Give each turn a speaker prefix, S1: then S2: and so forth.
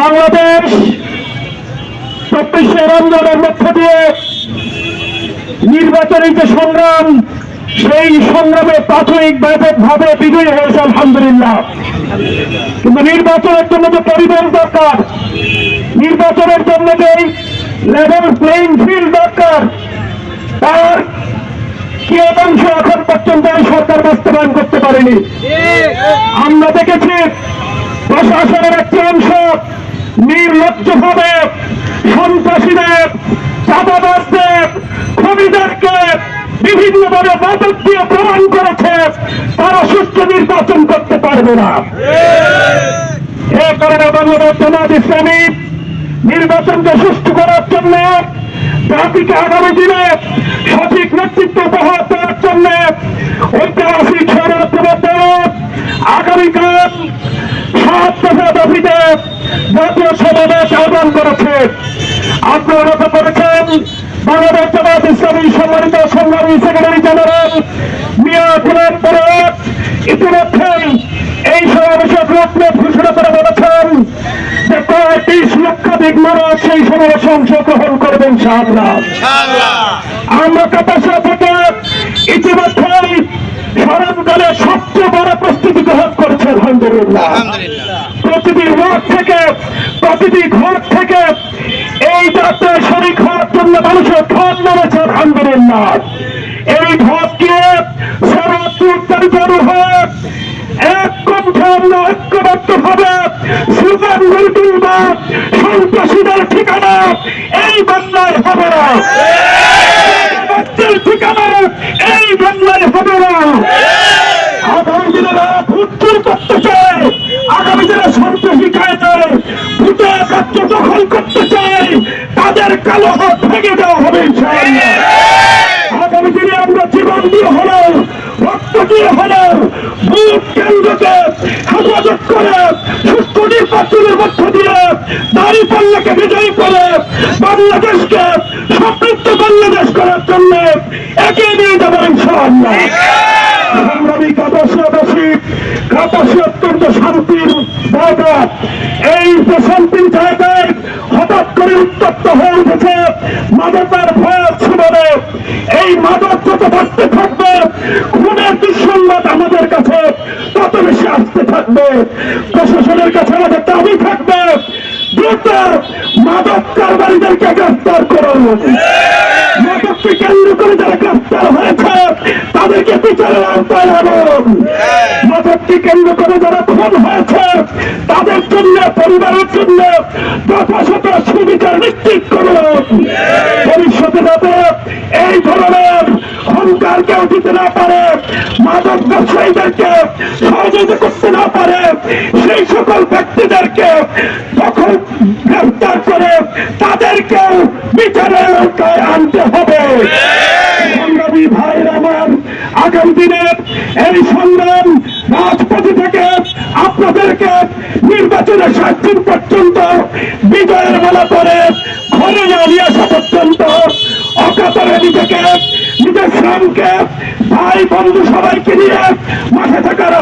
S1: বাংলাদেশ চব্বিশে রমজানের মধ্য দিয়ে নির্বাচনের যে সংগ্রাম, সেই সংগ্রামে প্রাথমিক ব্যাপকভাবে বিজয়ী হয়েছে আলহামদুলিল্লাহ। কিন্তু নির্বাচনের জন্য যে পরিবেশ দরকার, নির্বাচনের জন্য যে লেভেল প্লেইং ফিল্ড দরকার, তার কি অংশ এখন পর্যন্ত এই সরকার বাস্তবায়ন করতে পারেনি? আমরা দেখেছি প্রশাসনের একটি অংশ নির্লজ্জভাবে সন্ত্রাসীদের চাঁদাবাসদের খুনিদেরকে বিভিন্নভাবে মাদক দিয়ে প্রমাণ করেছে, তারা সুষ্ঠু নির্বাচন করতে পারবে না। এ কারণে বাংলাদেশ ইসলামী নির্বাচনকে সুষ্ঠু করার জন্য, জাতিকে আগামী দিনে সঠিক নেতৃত্ব উপহার দেওয়ার জন্য ঐতিহাসিক আগামীকাল সাত দফা দাবিতে জাতীয় সমাবেশ আহ্বান করেছে। আপনারা লক্ষ্য করেছেন বাংলাদেশ জামাত ইসলামী সম্মানিত সংগ্রামী সেক্রেটারি জেনারেল মিয়া গুলাম পরব ইতিমধ্যেই এই সমাবেশের রূপরেখ ঘোষণা করে বলেছেন যে বিশ লক্ষাধিক মানুষ সেই সমাবেশে অংশগ্রহণ করবেন ইনশাআল্লাহ। আমরা কাপাসা থেকে আলহামদুলিল্লাহ। প্রতিটি ওয়ার্ড থেকে প্রতিটি ঘর থেকে এই যাত্রায় শরিক হওয়ার জন্য মানুষের ধন নেমেছে আলহামদুলিল্লাহ। এই ধনকে সর্বত্র উচ্চারিত হয়ে এক কণ্ঠে আমরা ঐক্যবদ্ধ ভাবে সুগান গুরুতুলবা সন্ত্রাসীদের ঠিকানা এই বাংলায় হবে না। ঠিকানা এই বাংলায় হবে না করতে চায় আগামী দিনে সন্ত্রাসী ভুটের রাজ্য দখল করতে চায় তাদের কালো হাত ভেঙে দেওয়া হবে আগামী দিনে আমরা জীবন দিয়ে হলেও, রক্ত দিয়ে হলেও, ভোট কেন্দ্রকে হেফাজত করে সুস্থ নির্বাচনের মধ্য দিয়ে দাঁড়ি পাল্লাকে বিজয়ী করে বাংলাদেশকে সমৃদ্ধ বাংলাদেশ করার জন্য এগিয়ে নিয়ে যাব ইনশাআল্লাহ। সংগ্রামী কাপাসিয়াবাসী কাপাসি অত্যন্ত শান্তির যে শান্তির জায়গায় হঠাৎ করে উত্তপ্ত হয়ে উঠেছে মাদকের ভয়ের সুবাদে এই মাদক যত বাড়তে থাকবে, খুনের দুঃসংবাদ আমাদের কাছে তত বেশি আসতে থাকবে। প্রশাসনের কাছে আমাদের দাবি থাকবে, দ্রুত মাদক কারবারিদেরকে গ্রেফতার করুন। মাদককে কেন্দ্র করে যারা গ্রেফতার হয়েছে, তাদেরকে বিচারের আওতায় আনুন। মাদককে কেন্দ্র করে যারা খুন হয়েছে, তাদের জন্য পরিবারের জন্য যথাযথ সুবিচার নিশ্চিত করুন। ভবিষ্যতে যাতে এই ধরনের অহংকার কেউ দিতে না পারে, মাদক ব্যবসায়ীদেরকে সহযোগিতা করতে না পারে, সেই সকল ব্যক্তিদেরকে যখন গ্রেফতার করে তাদেরকেও বিচারের আনতে হবে। আমার আগামী দিনের এই সংগ্রাম রাজপথে থেকে আপনাদেরকে নির্বাচনের সাত দিন পর্যন্ত বিজয়ের মালা পরে ঘরে নিয়ে আসা পর্যন্ত অকাতরে নিজেকে, নিজের শ্রমকে ভাই বন্ধু সবাইকে নিয়ে মাঠে থাকার